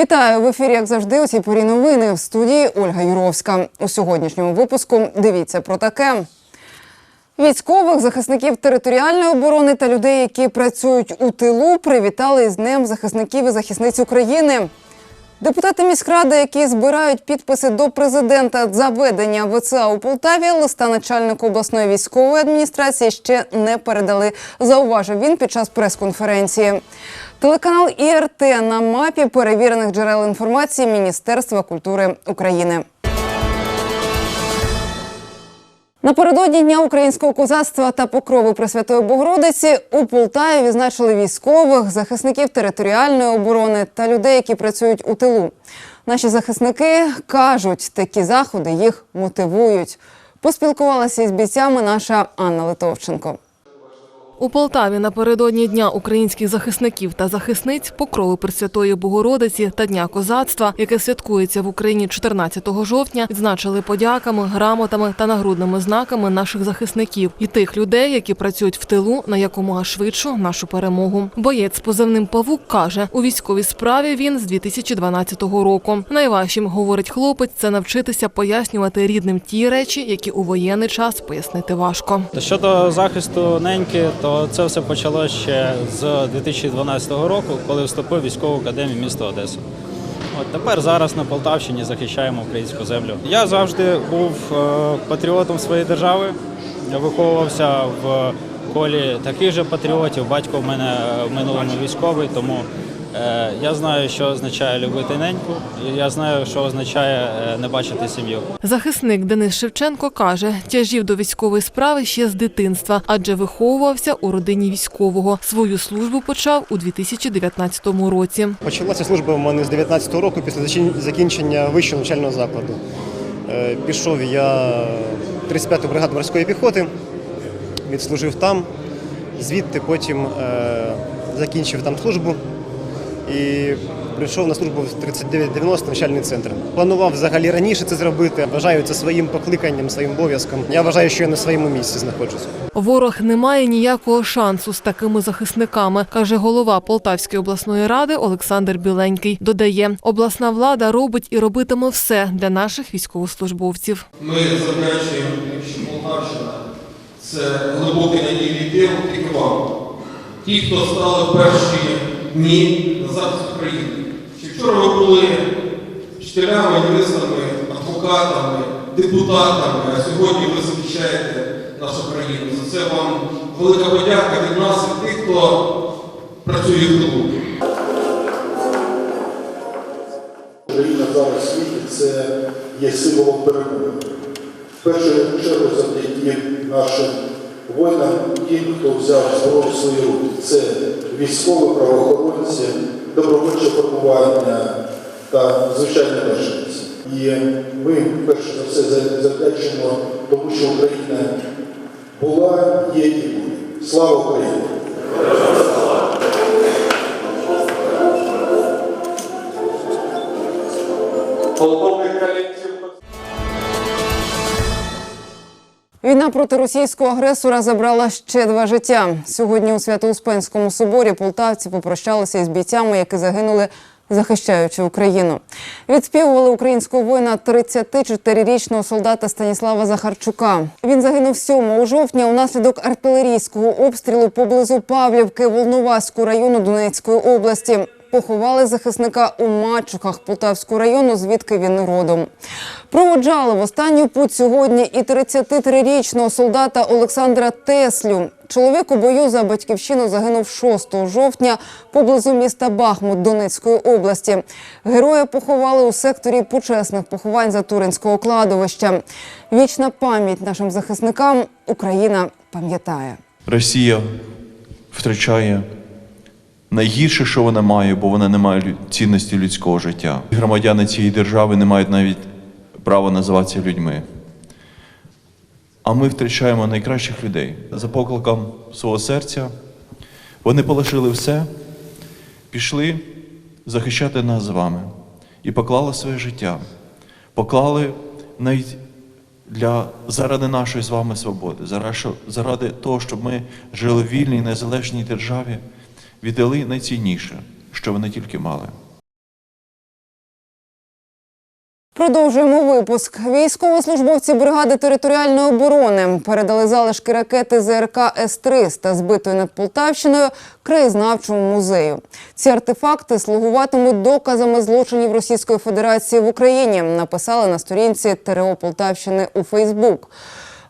Вітаю в ефірі, як завжди, у цій порі новини в студії Ольга Юровська. У сьогоднішньому випуску дивіться про таке. Військових, захисників територіальної оборони та людей, які працюють у тилу, привітали із Днем захисників і захисниць України. Депутати міськради, які збирають підписи до президента за ведення ВЦА у Полтаві, листа начальнику обласної військової адміністрації ще не передали. Зауважив він під час прес-конференції. Телеканал ІРТ на мапі перевірених джерел інформації Міністерства культури України. Напередодні Дня українського козацтва та покрови Пресвятої Богородиці у Полтаві відзначили військових, захисників територіальної оборони та людей, які працюють у тилу. Наші захисники кажуть, такі заходи їх мотивують. Поспілкувалася із бійцями наша Анна Литовченко. У Полтаві напередодні Дня українських захисників та захисниць, покрови Пресвятої Богородиці та Дня козацтва, яке святкується в Україні 14 жовтня, відзначили подяками, грамотами та нагрудними знаками наших захисників і тих людей, які працюють в тилу на якомога швидшу нашу перемогу. Боєць з позивним Павук каже, у військовій справі він з 2012 року. Найважчим, говорить хлопець, це навчитися пояснювати рідним ті речі, які у воєнний час пояснити важко. Щодо захисту неньки, то це все почалося ще з 2012 року, коли вступив військову академію міста Одеса. От тепер зараз на Полтавщині захищаємо українську землю. Я завжди був е, патріотом своєї держави. Я виховувався в колі таких же патріотів. Батько в мене в минулому військовий, тому е, я знаю, що означає любити неньку. і Я знаю, що означає е, не бачити сім'ю. Захисник Денис Шевченко каже, тяжів до військової справи ще з дитинства, адже виховувався у родині військового. Свою службу почав у 2019 році. Почалася служба в мене з 19-го року після закінчення вищого навчального закладу. Е, Пішов я в 35-ту бригаду морської піхоти, відслужив там, звідти потім е, закінчив там службу і прийшов на службу в 3990 навчальний центр. Планував взагалі раніше це зробити. Вважаю це своїм покликанням, своїм обов'язком. Я вважаю, що я на своєму місці знаходжусь. Ворог не має ніякого шансу з такими захисниками, каже голова Полтавської обласної ради Олександр Біленький. Додає, обласна влада робить і робитиме все для наших військовослужбовців. Ми завдячуємо, що Полтавщина це глибокий надійний тил тільки вам. Ті, хто стали перші дні на захист України. Ще вчора ви були вчителями, юристами, адвокатами, депутатами, а сьогодні ви захищаєте нашу країну. За це вам велика подяка від нас і тих, хто працює в тилу. Україна зараз світі це є символом перемоги. В першу чергу завдяки нашим воїнам, ті, хто взяв зброю в свої руки. Це військові правоохоронці, добровольче формування та звичайні мешканці. І ми перш за все за- завдячуємо тому, що Україна була, є і буде. Слава Україні! Війна проти російського агресора забрала ще два життя. Сьогодні у Свято-Успенському соборі полтавці попрощалися із бійцями, які загинули, захищаючи Україну. Відспівували українського воїна 34-річного солдата Станіслава Захарчука. Він загинув 7 жовтня унаслідок артилерійського обстрілу поблизу Павлівки Волноваського району Донецької області. Поховали захисника у Мачухах Полтавського району, звідки він родом. Проводжали в останню путь сьогодні і 33-річного солдата Олександра Теслю. Чоловік у бою за батьківщину загинув 6 жовтня поблизу міста Бахмут Донецької області. Героя поховали у секторі почесних поховань за Туринського кладовища. Вічна пам'ять нашим захисникам Україна пам'ятає. Росія втрачає найгірше, що вона має, бо вона не має цінності людського життя. Громадяни цієї держави не мають навіть права називатися людьми. А ми втрачаємо найкращих людей. За покликом свого серця вони полишили все, пішли захищати нас з вами і поклали своє життя, поклали навіть для заради нашої з вами свободи, заради, того, щоб ми жили в вільній незалежній державі, віддали найцінніше, що вони тільки мали. Продовжуємо випуск. Військовослужбовці бригади територіальної оборони передали залишки ракети ЗРК С-300, збитої над Полтавщиною, краєзнавчому музею. Ці артефакти слугуватимуть доказами злочинів Російської Федерації в Україні. Написали на сторінці ТРО Полтавщини у Фейсбук.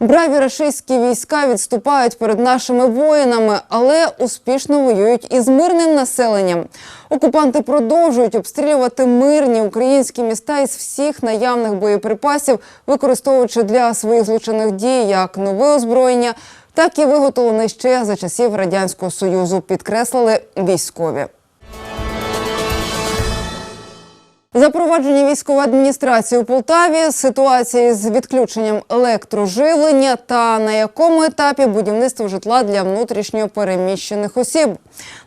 Браві рашистські війська відступають перед нашими воїнами, але успішно воюють із мирним населенням. Окупанти продовжують обстрілювати мирні українські міста із всіх наявних боєприпасів, використовуючи для своїх злочинних дій як нове озброєння, так і виготовлене ще за часів радянського союзу. Підкреслили військові. Запровадження військової адміністрації у Полтаві, ситуація з відключенням електроживлення та на якому етапі будівництво житла для внутрішньо переміщених осіб.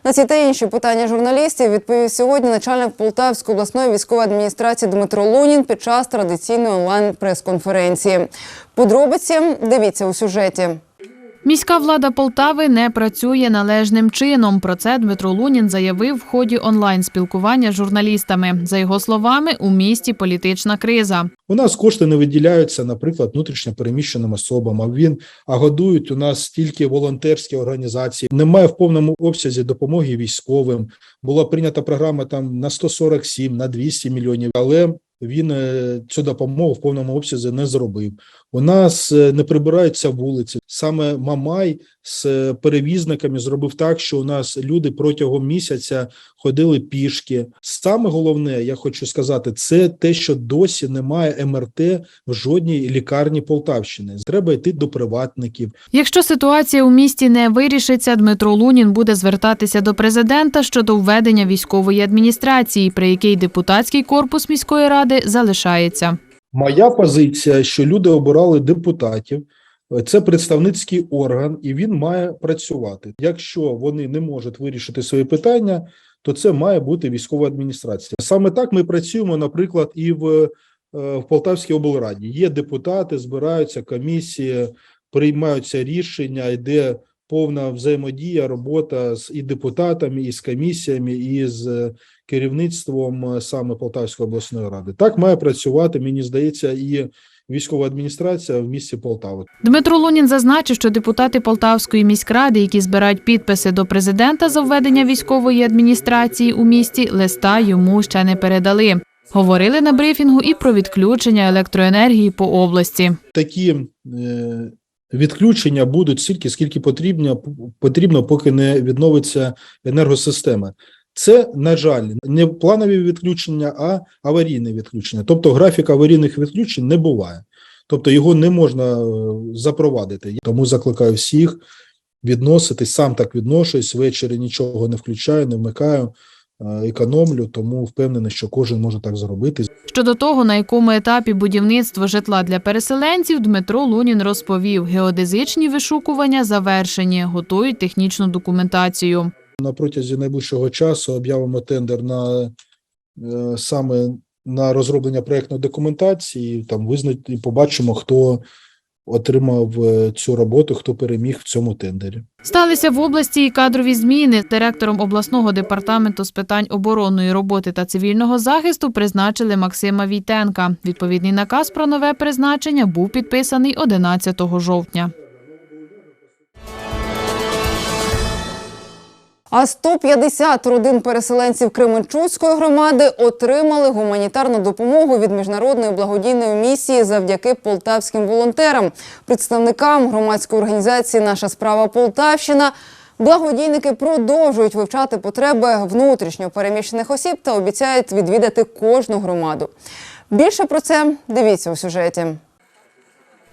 На ці та інші питання журналістів відповів сьогодні начальник Полтавської обласної військової адміністрації Дмитро Лунін під час традиційної онлайн прес-конференції. Подробиці дивіться у сюжеті. Міська влада Полтави не працює належним чином. Про це Дмитро Лунін заявив в ході онлайн-спілкування з журналістами. За його словами, у місті політична криза. У нас кошти не виділяються, наприклад, внутрішньо переміщеним особам. А він а годують у нас тільки волонтерські організації. Немає в повному обсязі допомоги військовим. Була прийнята програма там на 147, на 200 мільйонів, але він е, цю допомогу в повному обсязі не зробив. У нас е, не прибираються вулиці. Саме Мамай з е, перевізниками зробив так, що у нас люди протягом місяця ходили пішки. Саме головне, я хочу сказати, це те, що досі немає МРТ в жодній лікарні Полтавщини. Треба йти до приватників. Якщо ситуація у місті не вирішиться, Дмитро Лунін буде звертатися до президента щодо введення військової адміністрації, при якій депутатський корпус міської ради залишається. Моя позиція, що люди обирали депутатів. Це представницький орган, і він має працювати. Якщо вони не можуть вирішити свої питання, то це має бути військова адміністрація. Саме так ми працюємо, наприклад, і в, е, в Полтавській облраді. Є депутати, збираються комісії, приймаються рішення, йде повна взаємодія, робота з і депутатами, і з комісіями, і з керівництвом е, саме Полтавської обласної ради. Так має працювати, мені здається, і військова адміністрація в місті Полтави. Дмитро Лунін зазначив, що депутати Полтавської міськради, які збирають підписи до президента за введення військової адміністрації у місті, листа йому ще не передали. Говорили на брифінгу і про відключення електроенергії по області. Такі е, відключення будуть стільки, скільки потрібно, потрібно, поки не відновиться енергосистема. Це, на жаль, не планові відключення, а аварійне відключення. Тобто графік аварійних відключень не буває. Тобто його не можна е, запровадити. Тому закликаю всіх відноситись, сам так відношусь, ввечері нічого не включаю, не вмикаю, економлю, тому впевнений, що кожен може так зробити. Щодо того, на якому етапі будівництво житла для переселенців, Дмитро Лунін розповів, геодезичні вишукування завершені, готують технічну документацію. На протязі найближчого часу об'явимо тендер на е, саме на розроблення проєктної документації. Там визна... і побачимо, хто отримав е, цю роботу, хто переміг в цьому тендері. Сталися в області і кадрові зміни. Директором обласного департаменту з питань оборонної роботи та цивільного захисту призначили Максима Війтенка. Відповідний наказ про нове призначення був підписаний 11 жовтня. А 150 родин переселенців Кременчуцької громади отримали гуманітарну допомогу від міжнародної благодійної місії завдяки полтавським волонтерам, представникам громадської організації Наша справа Полтавщина. Благодійники продовжують вивчати потреби внутрішньо переміщених осіб та обіцяють відвідати кожну громаду. Більше про це дивіться у сюжеті.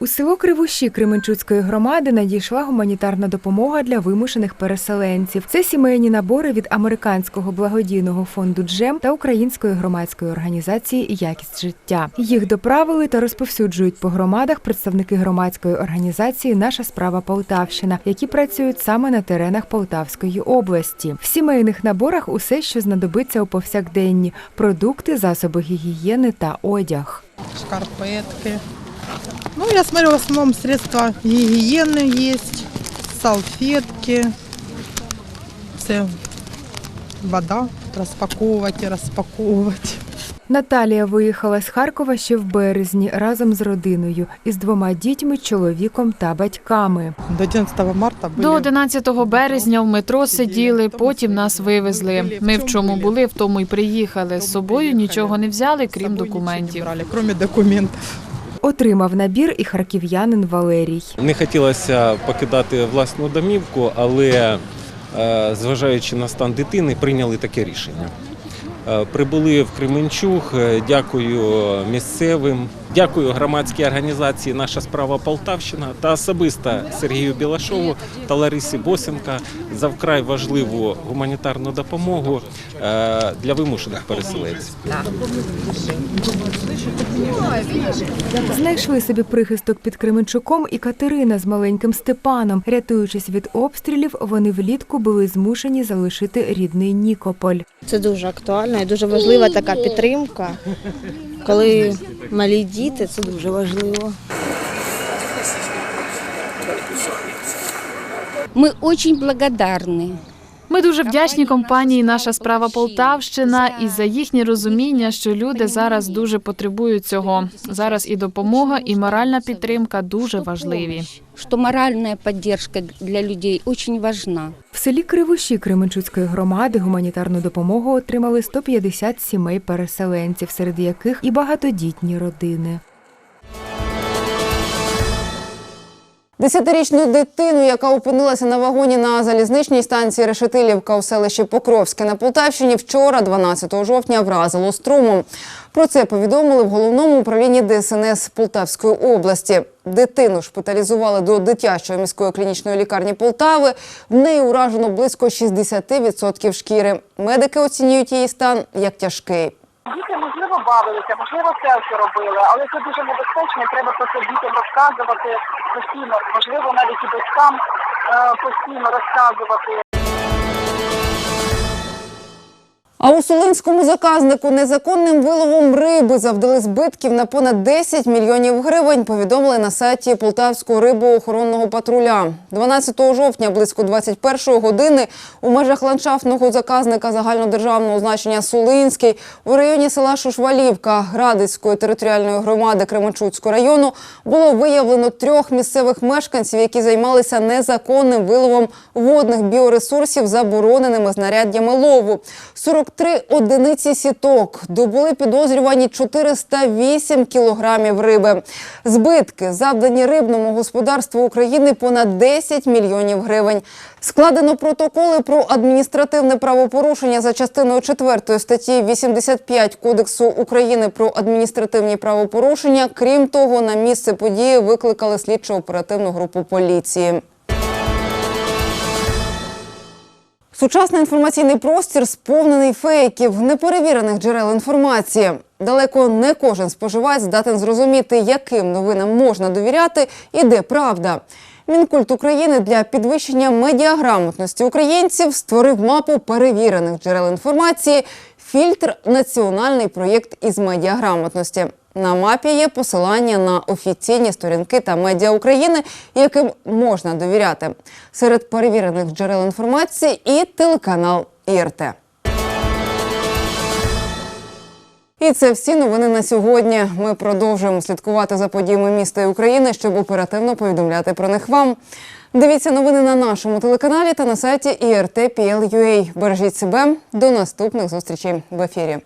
У село Кривощі Кременчуцької громади надійшла гуманітарна допомога для вимушених переселенців. Це сімейні набори від американського благодійного фонду Джем та української громадської організації Якість життя. Їх доправили та розповсюджують по громадах представники громадської організації Наша справа Полтавщина, які працюють саме на теренах Полтавської області. В сімейних наборах усе, що знадобиться у повсякденні: продукти, засоби гігієни та одяг. шкарпетки. Ну, я смотрю, в основном средства гигиены есть, салфетки, це вода, розпаковувати, розпаковувати. Наталія виїхала з Харкова ще в березні разом з родиною із двома дітьми, чоловіком та батьками. До 11 марта были... До 11 березня в метро сиділи, потім нас вивезли. Ми в чому були, в тому й приїхали. З собою нічого не взяли, крім собой ничего документів. Отримав набір і харків'янин Валерій. Не хотілося покидати власну домівку, але е, зважаючи на стан дитини, прийняли таке рішення. Е, Прибули в Кременчуг. е, Дякую місцевим, дякую громадській організації Наша справа Полтавщина та особисто Сергію Білашову та Ларисі Босенка за вкрай важливу гуманітарну допомогу е, для вимушених переселенців. Знайшли собі прихисток під Кременчуком і Катерина з маленьким Степаном. Рятуючись від обстрілів, вони влітку були змушені залишити рідний Нікополь. Це дуже актуально і дуже важлива така підтримка. Коли малі діти, це дуже важливо. Мы очень благодарны. Ми дуже вдячні компанії Наша справа Полтавщина і за їхнє розуміння, що люди зараз дуже потребують цього. Зараз і допомога, і моральна підтримка дуже важливі. Что моральная поддержка для людей очень важна. В селі Кривощі Кременчуцької громади гуманітарну допомогу отримали 150 сімей переселенців, серед яких і багатодітні родини. Десятирічну дитину, яка опинилася на вагоні на залізничній станції Решетилівка у селищі Покровське на Полтавщині, вчора, 12 жовтня, вразило струмом. Про це повідомили в головному управлінні ДСНС Полтавської області. Дитину шпиталізували до дитячої міської клінічної лікарні Полтави. В неї уражено близько 60% шкіри. Медики оцінюють її стан як тяжкий. Діти, можливо, бавилися, можливо, селфі робили, але це дуже небезпечно. Треба про це дітям розказувати постійно, можливо, навіть і батькам е, постійно розказувати. А у Сулинському заказнику незаконним виловом риби завдали збитків на понад 10 мільйонів гривень, повідомили на сайті Полтавського рибоохоронного патруля. 12 жовтня близько 21 години у межах ландшафтного заказника загальнодержавного значення Сулинський у районі села Шушвалівка Градицької територіальної громади Кременчуцького району було виявлено трьох місцевих мешканців, які займалися незаконним виловом водних біоресурсів забороненими знаряддями лову. 43 одиниці сіток добули підозрювані 408 кілограмів риби. Збитки завдані рибному господарству України понад 10 мільйонів гривень. Складено протоколи про адміністративне правопорушення за частиною 4 статті 85 Кодексу України про адміністративні правопорушення. Крім того, на місце події викликали слідчо-оперативну групу поліції. Сучасний інформаційний простір сповнений фейків, неперевірених джерел інформації. Далеко не кожен споживач здатен зрозуміти, яким новинам можна довіряти і де правда. Мінкульт України для підвищення медіаграмотності українців створив мапу перевірених джерел інформації. Фільтр національний проєкт із медіаграмотності. На мапі є посилання на офіційні сторінки та медіа України, яким можна довіряти. Серед перевірених джерел інформації і телеканал ІРТ. І це всі новини на сьогодні. Ми продовжуємо слідкувати за подіями міста і України, щоб оперативно повідомляти про них вам. Дивіться новини на нашому телеканалі та на сайті IRT.PL.UA. Бережіть себе. До наступних зустрічей в ефірі.